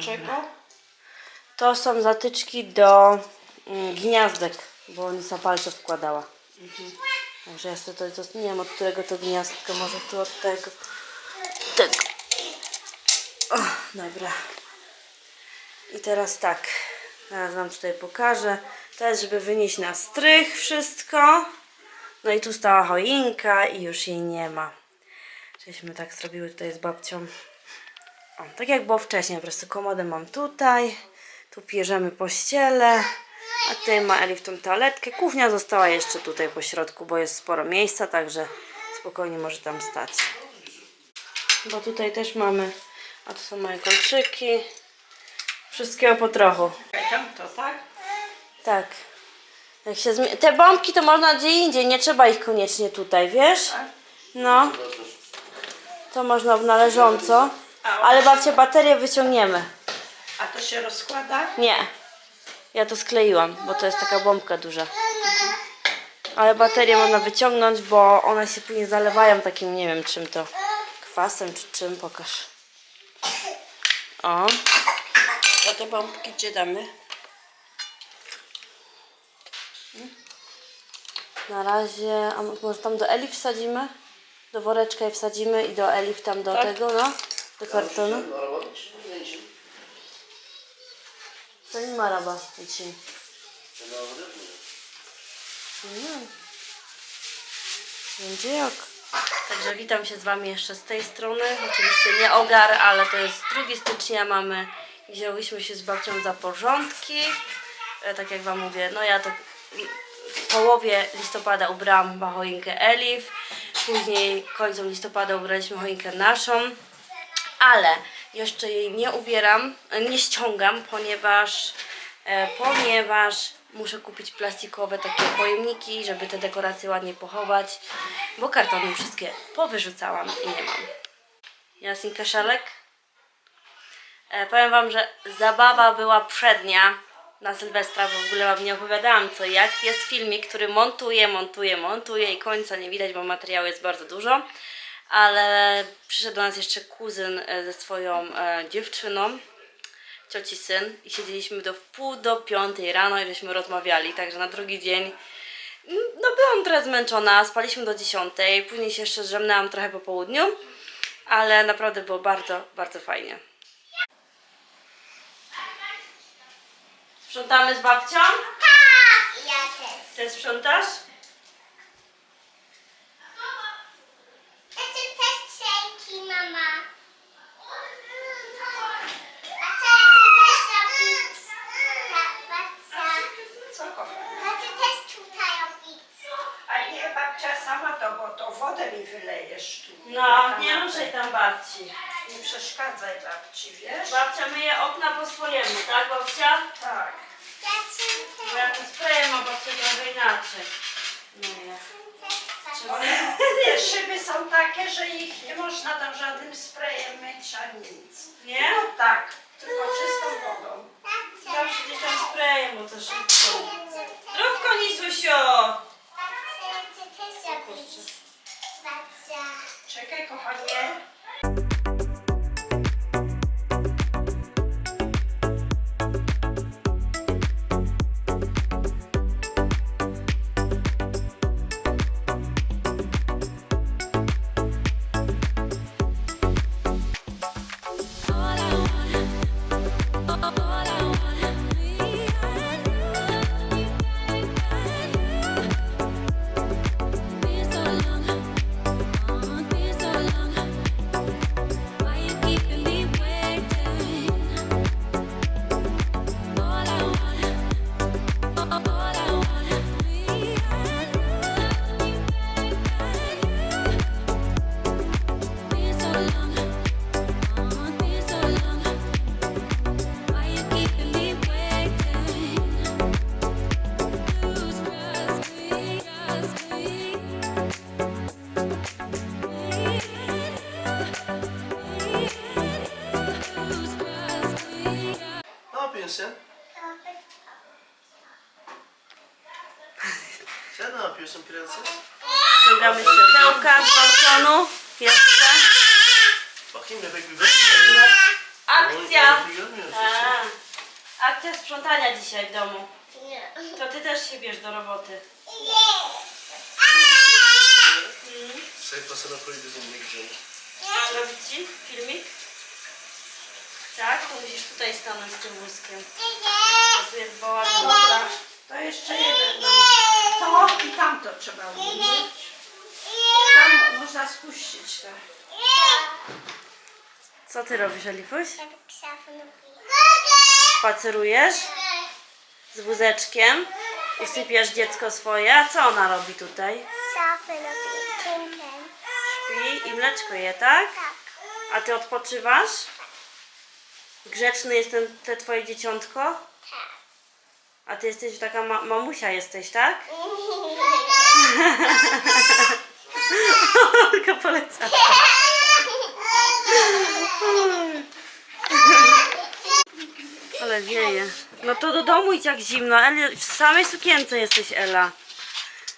czego? To są zatyczki do mm, gniazdek, bo Lisa palce wkładała. Także ja sobie to, to nie wiem od którego to gniazdko, może tu od tego. Tego. O, dobra. I teraz tak, teraz wam tutaj pokażę. To jest, żeby wynieść na strych wszystko. No i tu stała choinka i już jej nie ma. Żeśmy tak zrobiły tutaj z babcią. O, tak jak było wcześniej, po prostu komodę mam tutaj. Tu bierzemy pościele. A tutaj ma Elif tą toaletkę. Kuchnia została jeszcze tutaj po środku, bo jest sporo miejsca, także spokojnie może tam stać. Bo tutaj też mamy, a to są moje kolczyki. Wszystkiego po trochu. To, tak? Tak. Jak się zmi- Te bombki to można gdzie indziej, nie trzeba ich koniecznie tutaj, wiesz? No. To można w należąco. Ale babcie baterię wyciągniemy. A to się rozkłada? Nie. Ja to skleiłam, bo to jest taka bombka duża. Ale baterię można wyciągnąć, bo one się później zalewają takim, nie wiem czym to. Kwasem czy czym, pokaż. O. To te bombki gdzie damy? Na razie, a może tam do Elif wsadzimy? Do woreczka je wsadzimy i do Elif tam do Tak. tego, no? Do kartonu. To nie ma raba dzisiaj. Nie. Będzie jak. Także witam się z Wami jeszcze z tej strony. Oczywiście nie ogar, ale to jest 2 stycznia mamy. Wzięłyśmy się z babcią za porządki. E, tak jak Wam mówię, no ja to w połowie listopada ubrałam chyba choinkę Elif. Później końcem listopada ubraliśmy choinkę naszą. Ale jeszcze jej nie ubieram, nie ściągam, ponieważ, e, ponieważ muszę kupić plastikowe takie pojemniki, żeby te dekoracje ładnie pochować, bo kartony wszystkie powyrzucałam i nie mam. Jasinka Szalek? E, powiem Wam, że zabawa była przednia na Sylwestra, bo w ogóle Wam nie opowiadałam co jak. Jest filmik, który montuję, montuję, montuję i końca nie widać, bo materiału jest bardzo dużo. Ale przyszedł do nas jeszcze kuzyn e, ze swoją e, dziewczyną, cioci syn i siedzieliśmy do wpół do piątej rano i żeśmy rozmawiali, także na drugi dzień no byłam trochę zmęczona, spaliśmy do dziesiątej, później się jeszcze drzemnęłam trochę po południu, ale naprawdę było bardzo, bardzo fajnie. Sprzątamy z babcią? Ja też. Ty sprzątasz? Ja chcę też przejki, mama. A co ja chcę też robić? Babcia. Co kochana? Ja chcę też tutaj robić. A babcia sama to, bo to wodę mi wylejesz tu. No, nie ruszaj tam babci. Nie przeszkadzaj babci, wiesz? Babcia myje okna po swojemu, tak babcia? Tak. Bo ja to sprayem, a babcia trochę inaczej. Nie. One, nie, szyby są takie, że ich nie można tam żadnym sprayem myć ani nic. Nie? No tak, tylko czystą wodą. Zawsze gdzieś tam sprayem, bo to szybko. Chcę też- 다시. Yapıyorsun prenses? Ściągamy światełka z balkonu. Jeszcze. Akcja! A, sen. akcja sprzątania dzisiaj w domu. Nie. To ty też się bierz do roboty. Sayfasına koy dedim ne güzel. Zrobić ci filmik? Tak? To musisz tutaj stanąć z tym wózkiem. Bo tu jest bałagan. Dobra, to jeszcze jeden. No. To i tamto trzeba umieć. Tam można spuścić to. Co ty robisz, książkę Spacerujesz z wózeczkiem? Usypiasz dziecko swoje? A co ona robi tutaj? Śpi i mleczko je? Tak. A ty odpoczywasz? Grzeczny jest ten, te twoje dzieciątko? A ty jesteś taka ma- mamusia jesteś, tak? Tylko polecam. Ale wieje. No to do domu idź jak zimno. Eli, w samej sukience jesteś, Ela.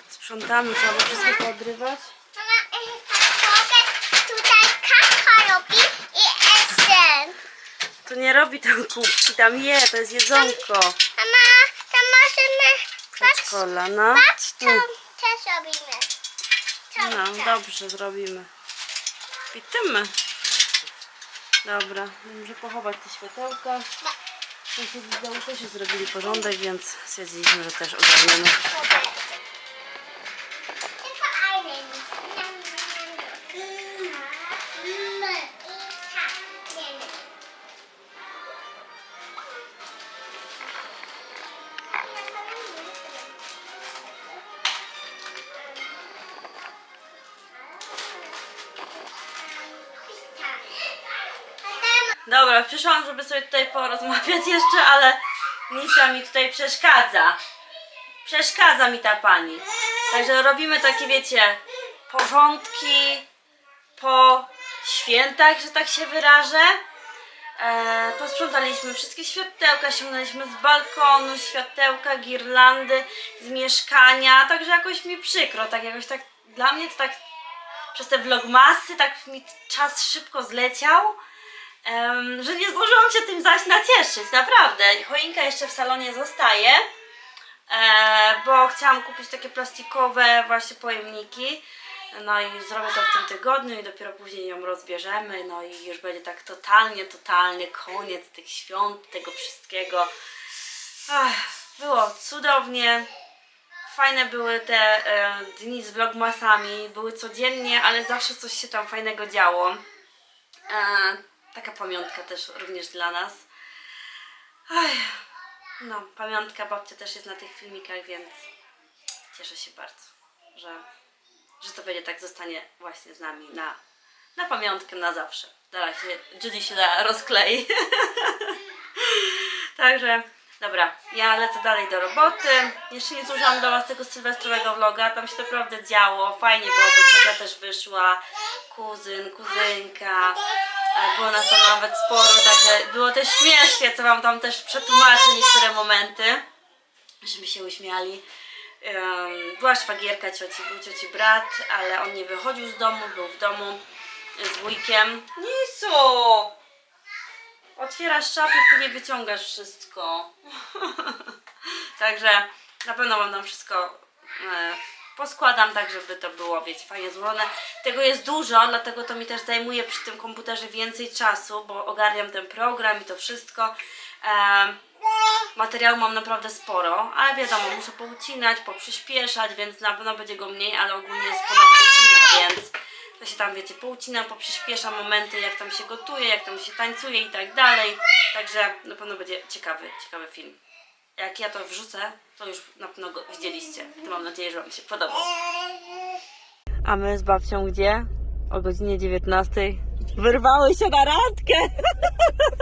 Sprzątamy, trzeba było wszystko podrywać. To nie robi tam kubki, tam je, to jest jedzonko. Patrz, Przedszkola, no. patrz, to też robimy. To, No, dobrze, zrobimy. Witymy. Dobra, muszę pochować te światełka. Sąsiedzi z domu też zrobili porządek, więc stwierdziliśmy, że też ogarniemy. Tylko Dobra, przyszłam, żeby sobie tutaj porozmawiać jeszcze, ale Misia mi tutaj przeszkadza. Przeszkadza mi ta pani. Także robimy takie, wiecie, porządki po świętach, że tak się wyrażę. E, posprzątaliśmy wszystkie światełka, ściągnęliśmy z balkonu światełka, girlandy, z mieszkania, także jakoś mi przykro, tak jakoś tak, dla mnie to tak przez te vlogmasy tak mi czas szybko zleciał, em, że nie zdążyłam się tym zaś nacieszyć, naprawdę. Choinka jeszcze w salonie zostaje, e, bo chciałam kupić takie plastikowe właśnie pojemniki. No i zrobię to w tym tygodniu i dopiero później ją rozbierzemy. No i już będzie tak totalnie, totalnie koniec tych świąt, tego wszystkiego. Ach, było cudownie. Fajne były te e, dni z vlogmasami. Były codziennie, ale zawsze coś się tam fajnego działo. E, taka pamiątka też również dla nas. Ach, no, pamiątka babcia też jest na tych filmikach, więc cieszę się bardzo, że, że to będzie tak zostanie właśnie z nami na, na pamiątkę na zawsze. Zaraz się, Judy się da rozklei. Także, dobra, ja lecę dalej do roboty. Jeszcze nie złożyłam do Was tego sylwestrowego vloga, tam się naprawdę działo, fajnie było, bo ciocia też wyszła, kuzyn, kuzynka, było nas tam nawet sporo, także było też śmiesznie, co Wam tam też przetłumaczę niektóre momenty, żeby się uśmiali. Była szwagierka cioci, był cioci brat, ale on nie wychodził z domu, był w domu z wujkiem. Nisu! Otwierasz szafę, tu nie wyciągasz wszystko. Także na pewno wam tam wszystko e, poskładam tak, żeby to było, wiecie, fajnie złożone. Tego jest dużo, dlatego to mi też zajmuje przy tym komputerze więcej czasu, bo ogarniam ten program i to wszystko. Materiału mam naprawdę sporo, ale wiadomo, muszę poucinać, poprzyspieszać, więc na pewno będzie go mniej, ale ogólnie jest ponad godzina, więc to się tam, wiecie, poucinam, poprzyspieszam momenty, jak tam się gotuje, jak tam się tańcuje i tak dalej. Także na pewno będzie ciekawy, ciekawy film. Jak ja to wrzucę, to już na pewno go widzieliście. To mam nadzieję, że Wam się podobał. A my z babcią gdzie? O godzinie 19. Wyrwały się na randkę!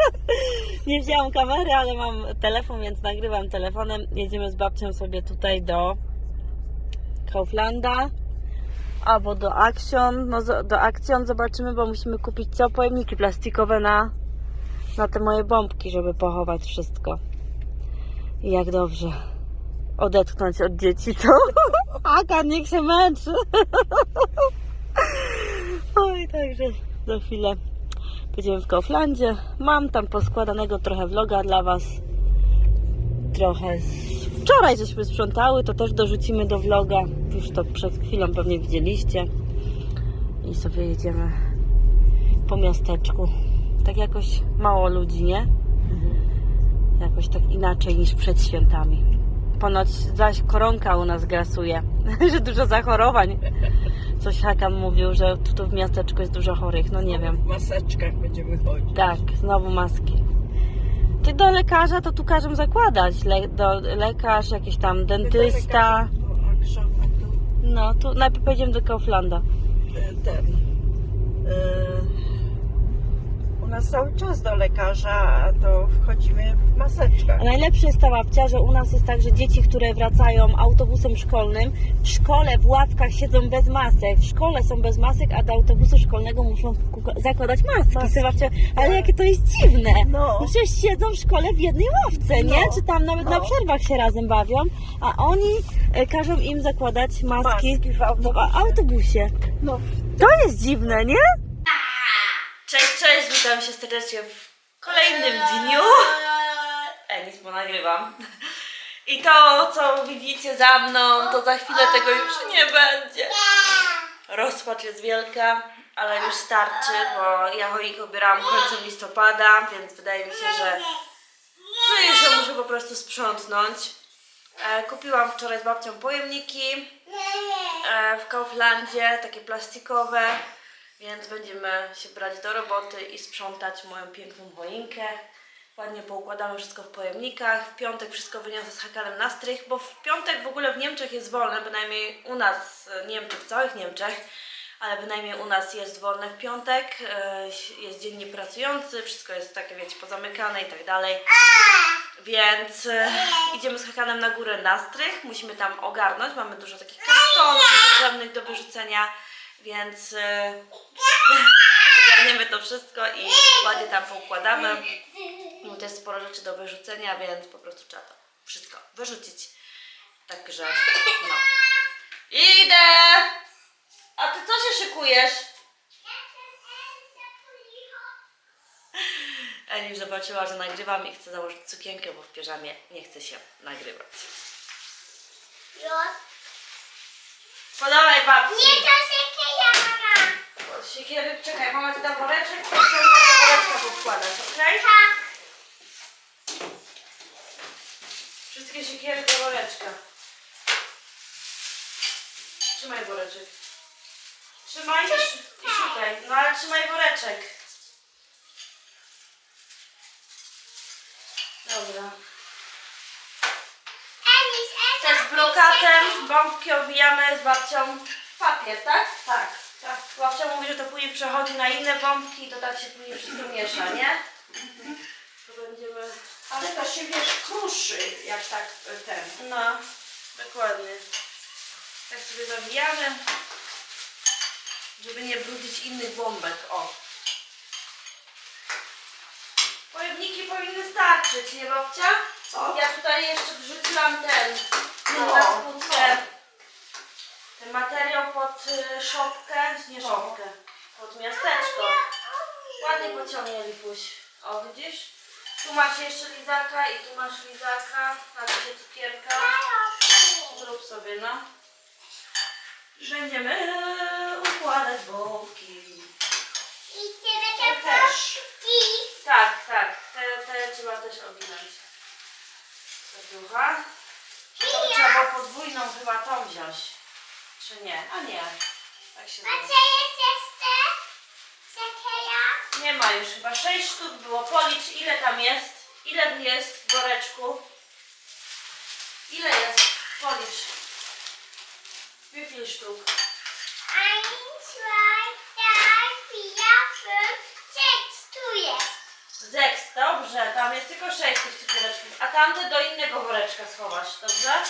Nie wzięłam kamery, ale mam telefon, więc nagrywam telefonem. Jedziemy z babcią sobie tutaj do Kauflanda albo do Action. No do Action zobaczymy, bo musimy kupić co? Pojemniki plastikowe na, na te moje bombki, żeby pochować wszystko. Jak dobrze odetchnąć od dzieci, co? Aga, niech się męczy. Oj, także za chwilę Będziemy w Kauflandzie. Mam tam poskładanego trochę vloga dla Was. Trochę z... wczoraj żeśmy sprzątały, to też dorzucimy do vloga. Już to przed chwilą pewnie widzieliście. I sobie jedziemy po miasteczku. Tak jakoś mało ludzi, nie? Jakoś tak inaczej niż przed świętami. Ponoć zaś koronka u nas grasuje, że dużo zachorowań. Coś Hakan mówił, że tu, tu w miasteczku jest dużo chorych, no nie wiem. W maseczkach będziemy chodzić. Tak, znowu maski. Czy do lekarza to tu każą zakładać? Le, do, lekarz, jakiś tam dentysta. No, tu najpierw pojedziemy do Kauflanda. ten. Nas cały czas do lekarza, a to wchodzimy w maseczkach. A najlepsze jest ta babcia, że u nas jest tak, że dzieci, które wracają autobusem szkolnym, w szkole w ławkach siedzą bez masek. W szkole są bez masek, a do autobusu szkolnego muszą zakładać maski. Maski. Babcia, ale jakie to jest dziwne. No. Przecież siedzą w szkole w jednej ławce, nie? No. Czy tam nawet na No. przerwach się razem bawią, a oni e, każą im zakładać maski, Maski w autobusie. w autobusie. No, To jest dziwne, nie? Witam się serdecznie w kolejnym dniu. E, nic, bo nagrywam. I to, co widzicie za mną, to za chwilę tego już nie będzie. Rozpacz jest wielka, ale już starczy, bo ja choinkę obierałam końcem listopada, więc wydaje mi się, że, że ją muszę po prostu sprzątnąć. E, kupiłam wczoraj z babcią pojemniki e, w Kauflandzie, takie plastikowe, więc będziemy się brać do roboty i sprzątać moją piękną choinkę. Ładnie poukładamy wszystko w pojemnikach. W piątek wszystko wyniosę z hakanem na strych, bo w piątek w ogóle w Niemczech jest wolne, bynajmniej u nas, e, nie w całych Niemczech, ale bynajmniej u nas jest wolne w piątek. e, Jest dzień niepracujący, wszystko jest takie, wiecie, pozamykane i tak dalej. Więc e, idziemy z Hakanem na górę na strych, musimy tam ogarnąć, mamy dużo takich kartonów potrzebnych do wyrzucenia, więc e, ogarniemy to wszystko i ładnie tam poukładamy. No to jest sporo rzeczy do wyrzucenia, więc po prostu trzeba to wszystko wyrzucić. Także no. Idę! A ty co się szykujesz? Eli już zobaczyła, że nagrywam i chce założyć sukienkę, bo w piżamie nie chce się nagrywać. Podawaj babci. Nie to się mama. Siekiery, czekaj, mama ci da woreczek, to chcę do woreczka powkładać, okej? Tak. Wszystkie siekiery do woreczka. Trzymaj woreczek. Trzymaj i sz- i szukaj. No ale trzymaj woreczek. Dobra. Brokatem bombki obijamy z babcią papier, tak? Tak. tak. Babcia mówi, że to później przechodzi na inne bombki i to tak się później wszystko miesza, nie? To będziemy... Ale to się wiesz, kruszy, jak tak e, ten. No, dokładnie. Tak sobie zawijamy, żeby nie brudzić innych bombek. O. Pojemniki powinny starczyć, nie babcia? Co? Ja tutaj jeszcze wrzuciłam ten, No, no. ten materiał pod y, szopkę, nie szopkę, pod miasteczko. Ładnie pociągnie Lipuś. O, widzisz? Tu masz jeszcze lizaka i tu masz lizaka, na się cukierka. Zrób sobie, no. Będziemy e, układać boki. I ty Ja będę też. I Tak, tak, te, te trzeba też owinąć. Serducha. To by trzeba było podwójną chyba tą wziąć. Czy nie? A nie. Tak się zrobi. jest jeszcze? Sekeja? Nie ma już chyba. Sześć sztuk było. Policz ile tam jest. Ile jest w woreczku. Ile jest? Policz. Viel sztuk? Ein, zwei, drei, vier, fünf, sechs. Tu jest. Zeks, dobrze, tam jest tylko sześć tych cukiereczków, a tamte do innego woreczka schowasz, dobrze?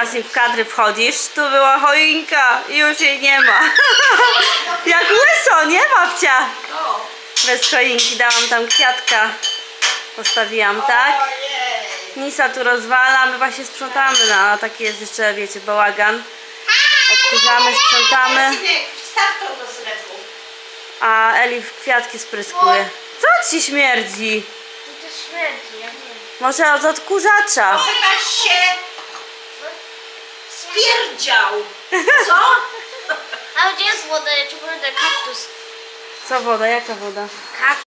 Jasmin, w kadry wchodzisz, tu była choinka i już jej nie ma. Jak łyso, nie babcia? Bez choinki dałam tam kwiatka. Postawiłam, tak? Nisa tu rozwala, my właśnie sprzątamy, no a taki jest jeszcze, wiecie, bałagan. Odkurzamy, sprzątamy, to a Eli w kwiatki spryskuje. Co ci śmierdzi? To śmierdzi, ja wiem. Może od odkurzacza. Chyba się spierdział. Co? A gdzie jest woda? Ja ci będę kaktus. Co woda? Jaka woda? Kaktus.